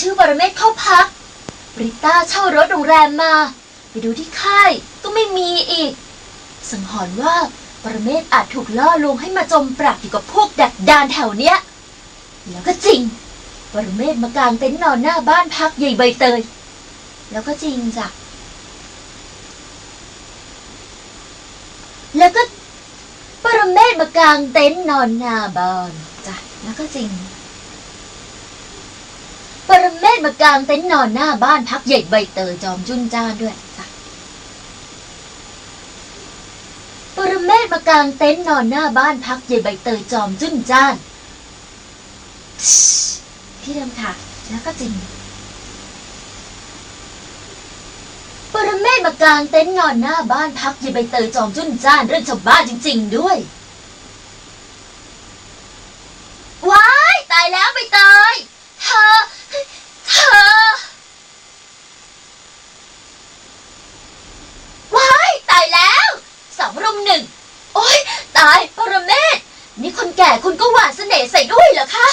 ชื่อปรเมศเข้าพักบริต้าเช่ารถโรงแรมมา ไปดูที่ค่ายก็ไม่มีอีก สังหรณ์ว่าปรเมศอาจถูกล่อลวงให้มาจมปลักอยู่กับพวกดักดานแถวเนี้ย แล้วก็จริง ปรเมศมากางเต็นท์นอนหน้าบ้านพักใหญ่ใบเตย แล้วก็จริงจ้ะ แล้วก็ปรเมศมากางเต็นท์นอนหน้าบ้านจ้ะ แล้วก็จริง ปรเมศมากางเต็นท์นอนหน้าบ้านพักใหญ่ใบเตยจอมจุนจ้านด้วยจ้ะปรเมศมากางเต็นท์นอนหน้าบ้านพักใหญ่ใบเตยจอมจุนจ้านที่เดิมค่ะ แล้วก็จริงปรเมศมากางเต็นท์นอนหน้าบ้านพักยายใบเตยจอมจุนจ้านเรื่องชาวบ้านจริง ๆ ด้วย กับรุมหนึ่ง โอ๊ย ตายปรเมศนี่คนแก่คุณก็หวานเสน่ห์ใส่ด้วยเหรอคะ